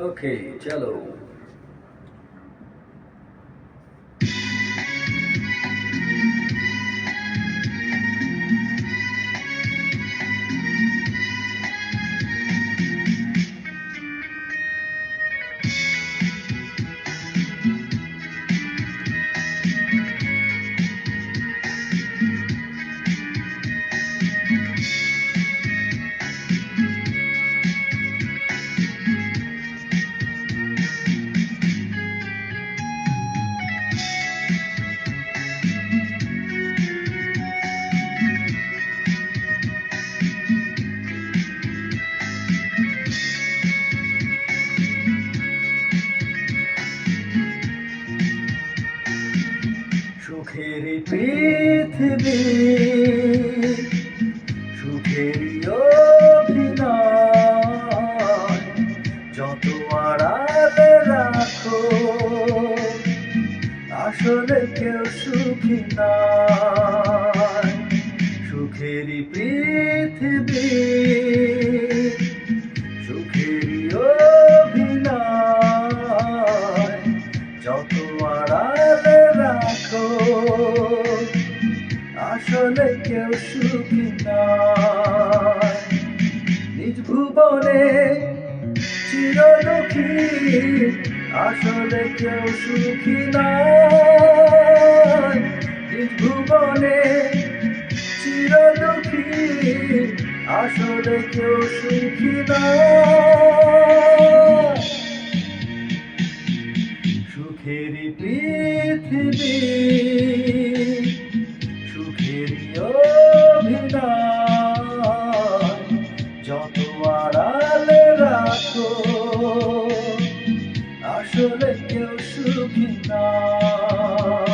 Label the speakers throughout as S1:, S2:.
S1: Okay, cello. পৃথিবী। সুখের অভিনয়, যত আড়ালে রাখো, আসলে কেউ সুখী নয়। সুখেরই পৃথিবী, সুখেরই অভিনয়, যত আসলে কেউ সুখী নয় নিজ ভুবনে চির দুঃখী আসলে কেউ সুখী নয় নিজ ভুবনে চির দুঃখী আসলে কেউ সুখী নয় সুখেরই পৃথিবী আসলে কেউ সুখী নয়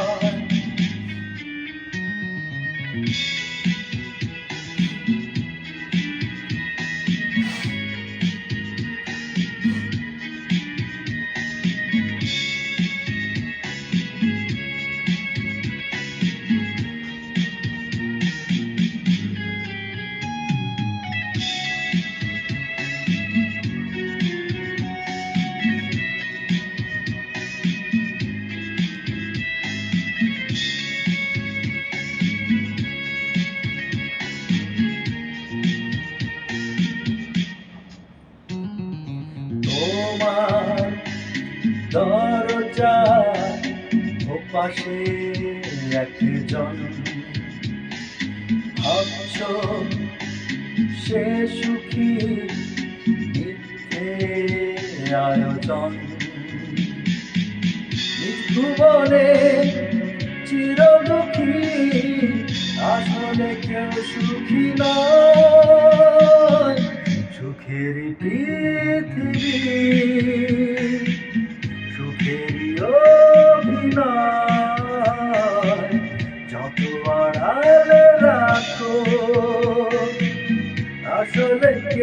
S1: দরজা ওপাশে একজন। ভাবছ সে সুখী মিথ্যে আয়োজন। ভুবনে চির দুঃখী আসলে কেউ সুখী নয়। সুখের পৃথিবী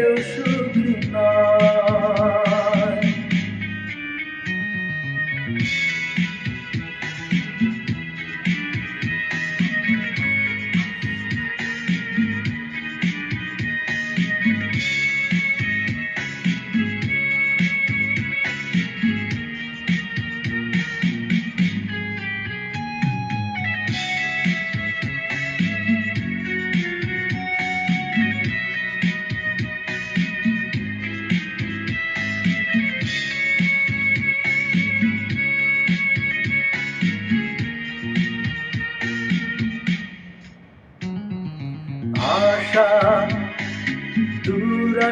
S1: কেউ সুখী নয়।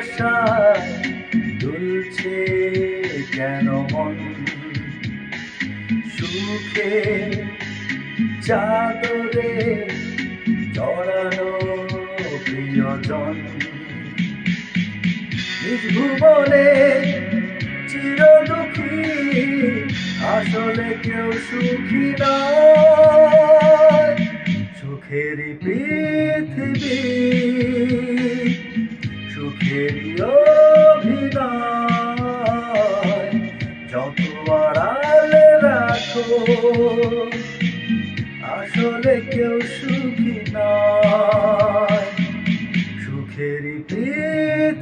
S1: দুরাশা দুলছে কেন মন? সুখে চাদরে জড়ানো প্রিয়জন। ভুবনে চির দুঃখী আসলে কেউ সুখী নয়। সুখেরই পৃথিবী আসলে কেউ সুখী নয়। সুখেরই পৃথিবী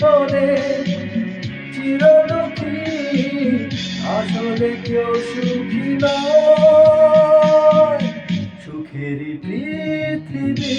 S1: জীবনে চির দুঃখী আসলে কেউ সুখী নয়। সুখের পৃথিবী।